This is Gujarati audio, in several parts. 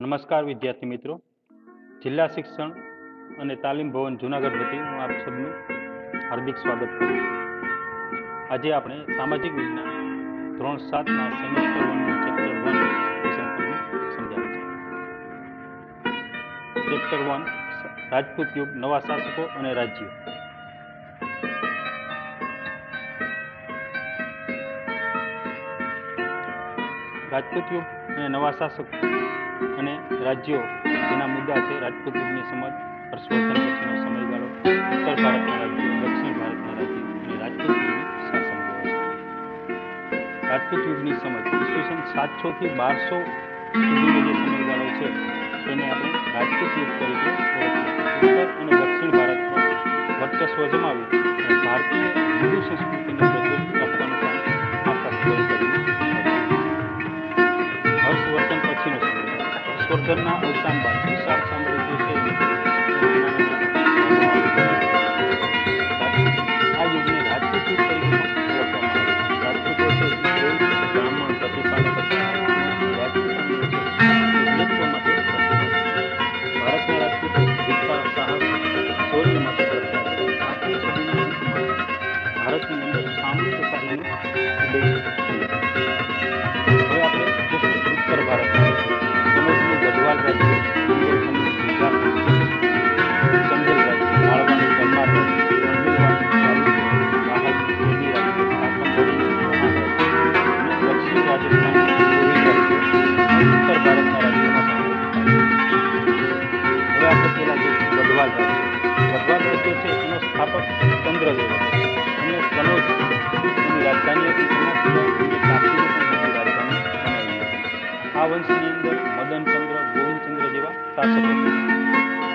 નમસ્કાર વિદ્યાર્થી મિત્રો. જિલ્લા શિક્ષણ અને તાલીમ ભવન જુનાગઢ વતી હું આપ સૌનું હાર્દિક સ્વાગત કરું છું. આજે આપણે સામાજિક વિજ્ઞાન ધોરણ સાતના સેમેસ્ટર ચેપ્ટર વન સમજાવે છે ચેપ્ટર વન રાજપૂત યુગ, નવા શાસકો અને રાજ્યો. રાજપૂત યુગ અને નવા શાસક અને રાજ્યો જેના મુદ્દા છે રાજપૂત યુગની સમજ હર્ષવર્ધન પછીનો સમયગાળો, ઉત્તર ભારતના રાજ્યો, દક્ષિણ ભારતના રાજ્યો અને રાજપૂત યુગની શાસન રાજપૂત યુગની સમજ ઈસવીસન સાતસો થી બારસો સુધીનો જે સમયગાળો છે, તેને આપણે રાજપૂત યુગ તરીકે ઉત્તર અને દક્ષિણ ભારતમાં વર્ચસ્વ જમાવી ભારતીય હિન્દુ સંસ્કૃતિને હર્ષવર્ધનના અવસાન બાદ આ વંશની અંદર મદનચંદ્ર, ગોવિંદચંદ્ર જેવા શાસકો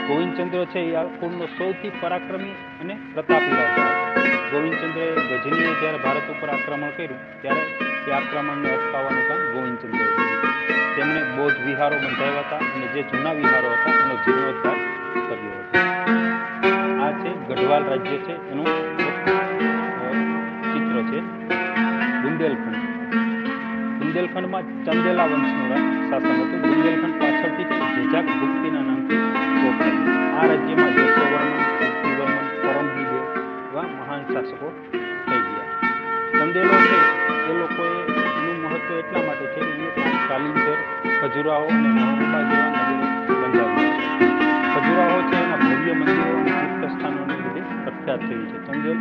ગોવિંદચંદ્ર છે એ આ કુળનો સૌથી પરાક્રમી અને પ્રતાપી રાજા હતો ગોવિંદચંદ્રે ગજનીએ જ્યારે ભારત ઉપર આક્રમણ કર્યું, ત્યારે તે આક્રમણને અટકાવવાનું કામ ગોવિંદચંદ્ર તેમણે બૌદ્ધ વિહારો બંધાવ્યા હતા અને જે જૂના વિહારો હતા એનો જીર્ણોદ્ધાર કર્યો હતો. આ છે ગઢવાલ રાજ્ય છે, એનું ચિત્ર છે. બુંદેલખંડ. બુંદેલખંડમાં ચંદેલા વંશનું શાસન હતું. બુંદેલખંડ પાછળથી જેજાક ભુક્તિના નામથી આ રાજ્યમાં યશોવર્મન કીર્તિવર્મન પરમહિદેવ એવા મહાન શાસકો થઈ ગયા. ચંદેલો છે. એ લોકોએ એનું મહત્વ એટલા માટે છે કે એ પાંચ કાલિંજર ખજુરાહો અને જેવા નગરો બંધાવ્યા છે. ખજુરાહો છે એના ભવ્ય મંદિરો અને તીર્થસ્થાનોને લીધે પ્રખ્યાત થયું છે. ચંદેલ,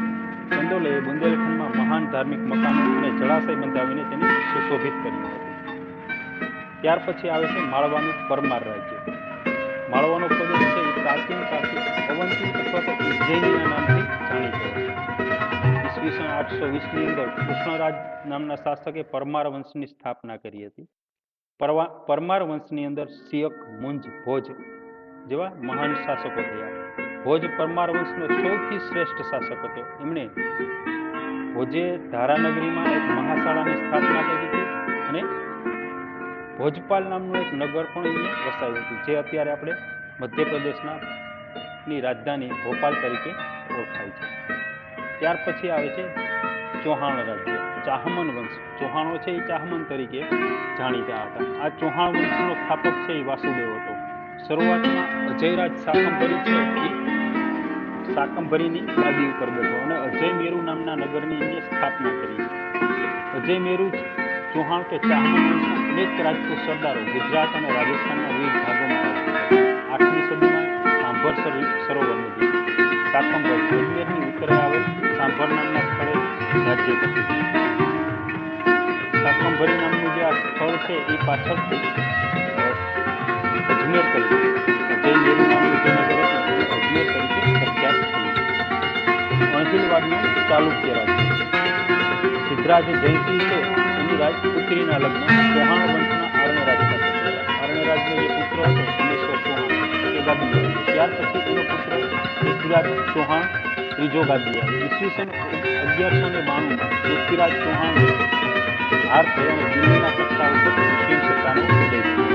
ચંદોલે બુંદેલખંડમાં મહાન ધાર્મિક મકાનો અને જળાશય બંધાવીને તેને સુશોભિત કર્યું હતું. ત્યાર પછી આવે છે માળવાનું પરમાર રાજ્ય. માળવાનો પ્રદેશ છે એ પ્રાચીન કાળથી અવંતી અથવા તો ઉજ્જૈનીના નામથી જાણીતો ઈસવીસન આઠસો વીસની અંદર કૃષ્ણરાજ નામના શાસકે પરમાર વંશની સ્થાપના કરી હતી. પરવા, પરમાર વંશની અંદર સિયક, મુંજ, ભોજ જેવા મહાન શાસકો થયા. ભોજ પરમાર વંશનો સૌથી શ્રેષ્ઠ શાસક હતો. એમણે ભોજે ધારાનગરીમાં એક મહાશાળાની સ્થાપના કરી હતી. અને ભોજપાલ નામનું એક નગર પણ વસાવ્યું હતું, જે અત્યારે આપણે મધ્યપ્રદેશના ની રાજધાની ભોપાલ તરીકે ઓળખાય છે. ત્યાર પછી આવે છે ચૌહાણ રાજ્ય, ચાહમન વંશ. ચૌહાણો છે એ ચાહમન તરીકે જાણીતા હતા. આ ચૌહાણ વંશનો સ્થાપક છે એ વાસુદેવ હતો. શરૂઆતમાં અજયરાજ શાકંભરી છે એ શાકંભરીની ગાદી ઉપર બેઠો અને અજય મેરુ નામના નગરની એમને સ્થાપના કરી. અજય મેરુ ચૌહાણ કે ચાહમન વંશના અનેક રાજપૂત સરદારો ગુજરાત અને રાજસ્થાનના વિવિધ ભાગોમાં આવ્યા આઠમી સદીમાં સાંભર સર- સરોવર નજીક શાકંભર અજમેરની ઉત્તરે આવેલ સાંભર નામના સ્થળે રાજ્ય કર્યું સાતમભરી નામનું જે આ સ્થળ છે, એ પાછળથી અજમેર તરીકે, અજય મેરુ નામનું જે નગર ચાલુક્ય રાજ્ય. સિદ્ધરાજ જયસિંહ છે એની રાજપુત્રીના લગ્ન ચૌહાણ વંશના આરણ્યરાજ સાથે થયા આરણ્યરાજનો જે પુત્ર હતો સોમેશ્વર ચૌહાણ એ ગાદી આવ્યો ત્યાર પછી એનો પુત્ર પૃથ્વીરાજ ચૌહાણ ત્રીજો ગાદી આવ્યો ઈસવીસન અગિયારસો ને બાણુંમાં પૃથ્વીરાજ ચૌહાણ હાર થયો અને દિલ્હીના સત્તા ઉપર મુસ્લિમ સત્તાનો ઉદય થયો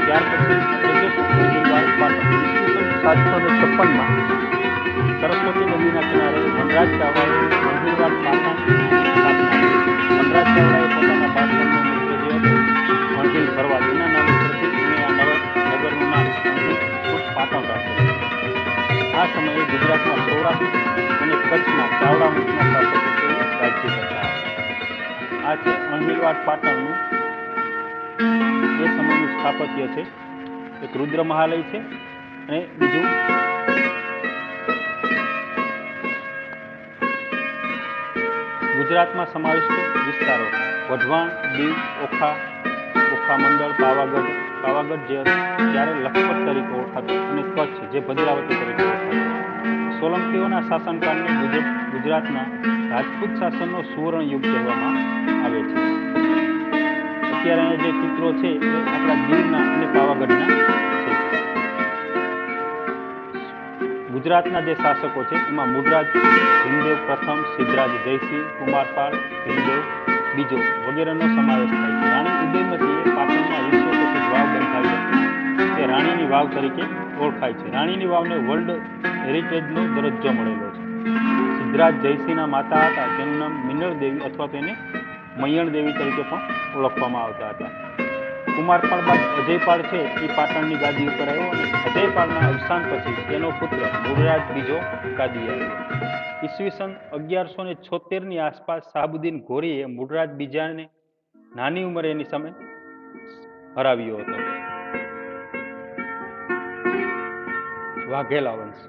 ત્યાર પછી આપણે જોશું ગોહિલવાડ પાટણ ઈસવીસન સાતસો ને છપ્પનમાં સરસ્વતી નદીના કિનારે વનરાજ ચાવડાએ ગોહિલવાડ પાટણ ભણતી સમયનું સ્થાપત્ય છે એક રુદ્ર મહાલય છે અને બીજું ગુજરાતમાં સમાવિષ્ટ વિસ્તારો વઢવાણ, દીવ, ઓખા ઓખા મંડળ, પાવાગઢ. પાવાગઢ જે ત્યારે લખપત તરીકે ઓળખાતું અને કચ્છ જે ભદ્રાવતી તરીકે ઓળખાતું. સોલંકીઓના શાસનકાળને ગુજરાતના રાજપૂત શાસનનો સુવર્ણ યુગ કહેવામાં આવે છે. અત્યારે જે ચિત્રો છે, એ આપણા દીવના અને પાવાગઢના ગુજરાતના જે શાસકો છે, એમાં મુગરાજ હિંદેવ પ્રથમ, સિદ્ધરાજ જયસિંહ કુમારપાળ ભીમદેવ બીજો વગેરેનો સમાવેશ થાય છે. રાણી ઉદયમતીએ પાટણમાં વિશ્વપ્રસિદ્ધ વાવ બંધાવી હતી. તે રાણીની વાવ તરીકે ઓળખાય છે. રાણીની વાવને વર્લ્ડ હેરિટેજનો દરજ્જો મળેલો છે. સિદ્ધરાજ જયસિંહના માતા હતા. તેનું નામ મિનળ દેવી અથવા તેને મૈયણ દેવી તરીકે પણ ઓળખવામાં આવતા હતા. કુમારપાળ બાદ અજયપાળ છે, એ પાટણની ગાદી ઉપર આવ્યો અને અજયપાળના અવસાન પછી તેનો પુત્ર મુરરાજ બીજો ગાદી આવ્યો. ઈસવીસન અગિયારસો ને છોતેરની આસપાસ શાહબુદ્દીન ઘોરીએ મુરરાજ બીજાને નાની ઉંમરે એની સામે હરાવ્યો હતો. વાઘેલા વંશ.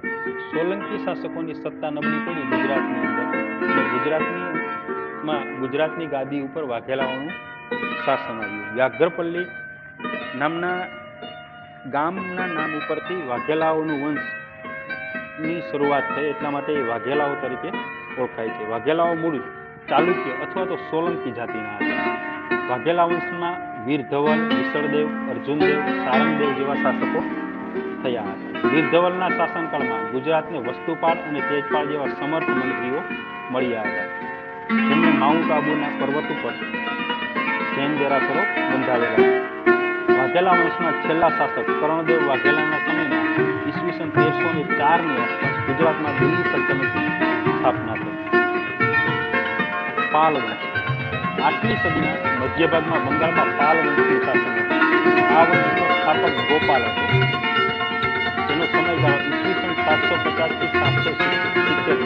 સોલંકી શાસકોની સત્તા નબળી પડી ગુજરાતની અંદર. ગુજરાતની માં ગુજરાતની ગાદી ઉપર વાઘેલાઓનું શાસન આવ્યું વ્યાઘ્રપલ્લી નામના ગામના નામ ઉપરથી વાઘેલાઓનું વંશની શરૂઆત થઈ. એટલા માટે એ વાઘેલાઓ તરીકે ઓળખાય છે. વાઘેલાઓ મૂળ ચાલુક્ય અથવા તો સોલંકી જાતિના હતા. વાઘેલા વંશમાં વીર ધવલ, વિસળદેવ, અર્જુનદેવ, સારંગદેવ જેવા શાસકો થયા હતા. વીર ધવલના શાસનકાળમાં ગુજરાતને વસ્તુપાળ અને તેજપાળ જેવા સમર્થ મંત્રીઓ મળ્યા હતા. જેમણે માઉન્ટ આબુના પર્વત ઉપર દેરાસરો બંધાવેલા વાઘેલા વંશના છેલ્લા શાસક કરણદેવ વાઘેલાના સમયમાં ઈસવીસન તેરસો ને ચારની આસપાસ ગુજરાતમાં દિલ્હી સલ્તનતની સ્થાપના થઈ. પાલ વંશ આઠમી સદીના મધ્ય ભાગમાં બંગાળમાં પાલ વંશનું શાસન આ વંશનો સ્થાપક ગોપાલ હતો. જેનો સમયગાળો ઈસવીસન સાતસો પચાસથી સાતસો સિત્તેરનો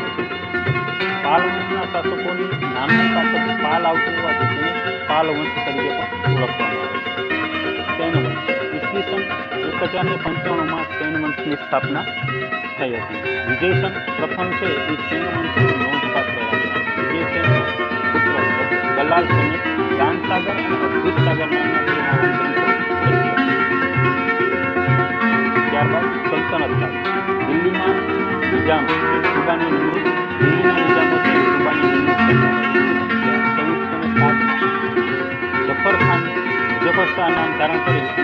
પાલ વંશના શાસકોની નામના શાસક પાલ આવતું હોવાથી તેને પાલ વંશ તરીકે પણ ઓળખવામાં આવે છે સૈન વંશ ઈસવીસન એક હજાર ને પંચાણુંમાં સૈન વંશની સ્થાપના થઈ હતી વિજયસન પ્રથમ છે એ સૈન વંશનું નોંધપાત્ર રાજા વિજયસેનનો પુત્ર દલાલ સેને દાનસાગર અને અદ્ભુત સાગર નામના બે મહાન ગ્રંથો લખ્યા ત્યારબાદ સલ્તનત કાળ દિલ્હીમાં નિજામ સુબાની નિમણૂક દિલ્હીના નિજામો છે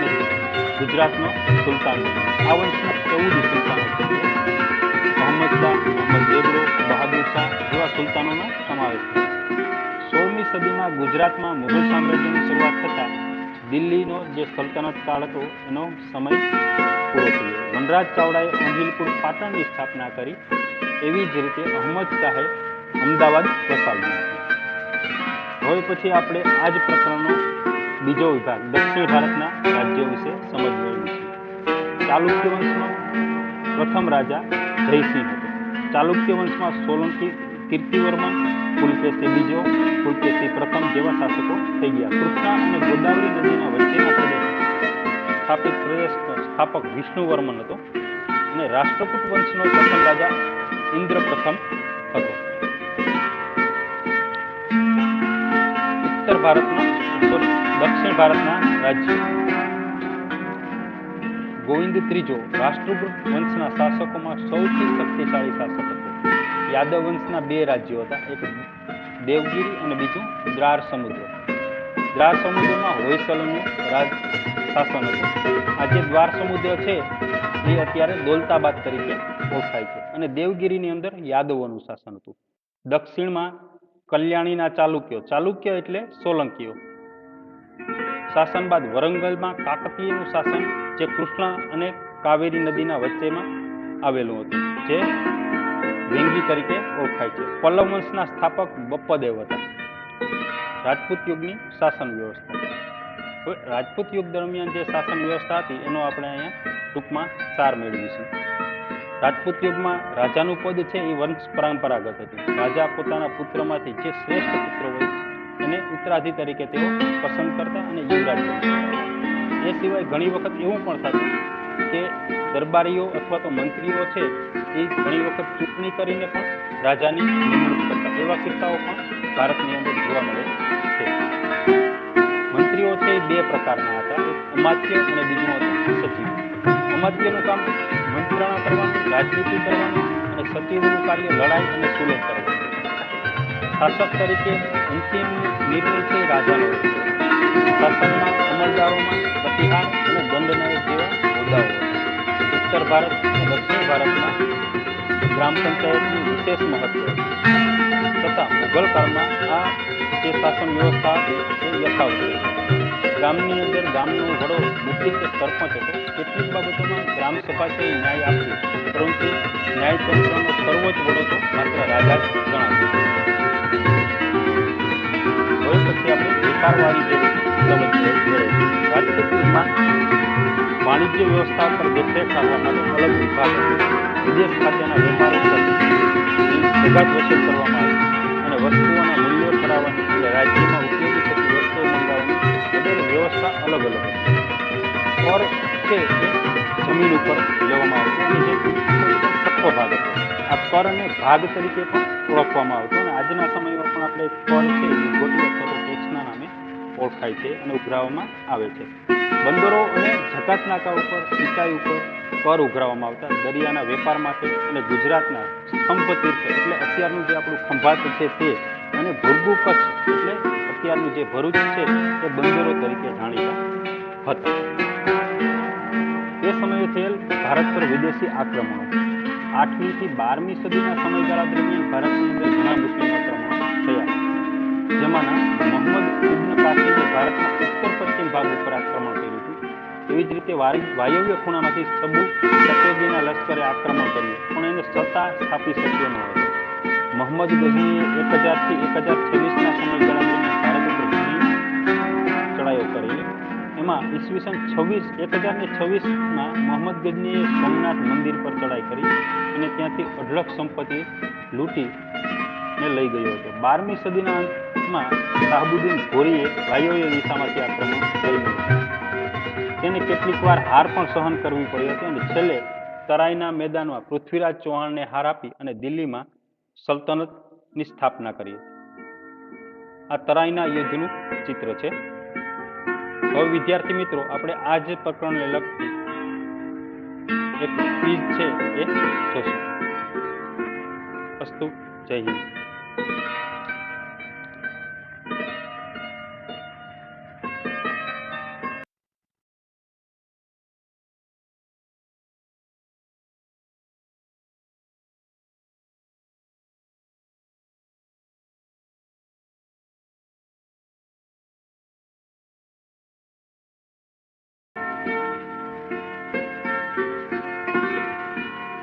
ગુજરાતનો સુલતાન આ વંશના ચૌદ સુલતાન મોહમ્મદ શાહ મોહમ્મદ બેગડો બહાદુર શાહ જેવા સુલતાનોનો સમાવેશ થાય સોળમી સદીમાં ગુજરાતમાં મુઘલ સામ્રાજ્યની શરૂઆત થતાં દિલ્હીનો જે સલ્તનત કાળ હતો એનો સમય પૂરો થયો વનરાજ ચાવડાએ અંજિલપુર પાટણની સ્થાપના કરી એવી જ રીતે અહમદ શાહે અમદાવાદ વસાવ્યું હવે પછી આપણે આ જ પ્રકરણનો બીજો વિભાગ, દક્ષિણ ભારતના રાજ્યો વિશે સમજ મેળવીશું ચાલુક્ય વંશનો પ્રથમ રાજા જયસિંહ હતો. ચાલુક્ય વંશમાં સોલંકી કીર્તિવર્મન, પુલકેશી બીજો, પુલકેશી પ્રથમ જેવા શાસકો થઈ ગયા. કૃષ્ણા અને ગોદાવરી નદીના વચ્ચેના પ્રદેશ સ્થાપિત પ્રદેશનો સ્થાપક વિષ્ણુવર્મન હતો અને રાષ્ટ્રકૂટ વંશનો પ્રથમ રાજા ઇન્દ્ર પ્રથમ હતો. ઉત્તર ભારતના દક્ષિણ ભારતના રાજ્ય. ગોવિંદ ત્રીજો રાષ્ટ્રકૂટ વંશના શાસકોમાં સૌથી શક્તિશાળી શાસક હતો. યાદવ વંશના બે રાજ્યો હતા, એક દેવગીરી અને બીજું દ્રાર સમુદ્ર. દ્રાર સમુદ્રમાં હોયસલનું રાજ શાસન હતું. આ જે દ્વાર સમુદ્ર છે, એ અત્યારે દોલતાબાદ તરીકે ઓળખાય છે અને દેવગીરીની અંદર યાદવોનું શાસન હતું. દક્ષિણમાં કલ્યાણીના ચાલુક્યો. ચાલુક્ય એટલે સોલંકીઓ. શાસન બાદ વરંગલમાં કાકતીયનું શાસન જે કૃષ્ણ અને કાવેરી નદીના વચ્ચેમાં આવેલું હતું, જે વેંગી તરીકે ઓળખાય છે. પલ્લવ વંશના સ્થાપક બપ્પદેવ હતા. રાજપૂત યુગની શાસન વ્યવસ્થા. રાજપૂત યુગ દરમિયાન જે શાસન વ્યવસ્થા હતી, એનો આપણે અહીંયા ટૂંકમાં સાર મેળવીશું. રાજપૂત યુગમાં રાજાનું પદ છે એ વંશ પરંપરાગત હતું. રાજા પોતાના પુત્રમાંથી જે શ્રેષ્ઠ પુત્ર હોય એને ઉત્તરાધિ તરીકે તેઓ પસંદ કરતા અને યુવરાજ એ સિવાય ઘણી વખત એવું પણ થતું કે દરબારીઓ અથવા તો મંત્રીઓ છે એ ઘણી વખત ચૂંટણી કરીને પણ રાજાની કરતા. એવા કિસ્સાઓ પણ ભારતની અંદર જોવા મળે છે. મંત્રીઓ છે એ બે પ્રકારના હતા. એક અમાત્ય અને બીજું હતું સચિવ અમાત્યનું કામ, મંત્રણા કરવાનું, રાજનીતિ કરવાનું અને સચિવનું કાર્ય લડાઈ અને સુલેહ કરવાનું. શાસક તરીકે અંતિમ નિર્ણય છે રાજાનો. શાસનમાં અમલદારોમાં પ્રતિહાર અને દંડનાયક જેવા હોદ્દાઓ ઉત્તર ભારત અને દક્ષિણ ભારતમાં ગ્રામ પંચાયતનું વિશેષ મહત્વ. તથા મુઘલ કાળમાં આ જે શાસન વ્યવસ્થા એ યથાવત રહી ગામની અંદર ગામનો વડો મુખ્ય સરપંચ હતો. કેટલીક બાબતોમાં ગ્રામ સભા ન્યાય આપતી પરંતુ ન્યાયતંત્રનો સર્વોચ્ચ વડો તો માત્ર રાજા ગણાતો હવે પછી આપણે વેપારવાળી જે યુગમાં વાણિજ્ય વ્યવસ્થા પર દેખરેખ રાખવા માટે અલગ વિભાગ વિદેશ ખાતેના વેપાર જગાત વસૂલ કરવામાં આવી અને વસ્તુઓના મૂલ્યો ઠરાવવાની રાજ્યમાં ઉપયોગી વ્યવસ્થા અલગ અલગ ઓર કર છે જમીન ઉપર લેવામાં આવતું અને જે છઠ્ઠો ભાગ હતો. આ કરને ભાગ તરીકે પણ ઓળખવામાં આવતો અને આજના સમયમાં પણ આપણે કર છે ટેક્સના નામે ઓળખાય છે અને ઉઘરાવવામાં આવે છે. બંદરો અને જકાત નાકા ઉપર, સિંચાઈ ઉપર કર ઉઘરાવવામાં આવતા દરિયાના વેપાર માટે અને ગુજરાતના સ્તંભ તીર્થ એટલે અત્યારનું જે આપણું ખંભાત છે તે અને ભુરગુ કચ્છ, એટલે અત્યારનું જે ભરૂચ છે, એ બંદરો તરીકે જાણીતા હતા. એ સમયે થયેલ ભારત પર વિદેશી આક્રમણો. આઠમી થી બારમી સદીના સમયગાળા દરમિયાન ભારતની અંદર ઘણા મુસ્લિમ આક્રમણો થયા. જેમાંના મોહમ્મદ ઇબ્ન કાસિમે ભારતના ઉત્તર પશ્ચિમ ભાગ ઉપર આક્રમણ કર્યું હતું. એવી જ રીતે વાયવ્ય ખૂણામાંથી સબુ સફેદીના લશ્કરે આક્રમણ કર્યું. પણ એને સત્તા સ્થાપી શક્યો ન હતો. મોહમ્મદ ગઝની એક હજારથી એક હજાર છવ્વીસના સમયગાળા ભારત ઉપર ચડાઈઓ કરેલી એમાં ઈસવીસન છવ્વીસ એક હજાર ને છવ્વીસમાં મોહમ્મદ ગઝનીએ સોમનાથ મંદિર પર ચડાઈ કરી અને ત્યાંથી અઢળક સંપત્તિ લૂંટી ને લઈ ગયો હતો. બારમી સદીના અંતમાં શાહબુદ્દીન ઘોરીએ વાયવ્ય દિશામાંથી આક્રમણ કર્યું તેને કેટલીક વાર હાર પણ સહન કરવી પડી હતી અને છેલ્લે તરાઈના મેદાનમાં પૃથ્વીરાજ ચૌહાણને હાર આપી અને દિલ્હીમાં સલ્તનતની સ્થાપના કરી. આ તરાઈના યુદ્ધનું ચિત્ર છે. હવે વિદ્યાર્થી મિત્રો, આપણે આ જે પ્રકરણને લગતી એક ચીજ છે એ જોશું. અસ્તુ, જય હિન્દ.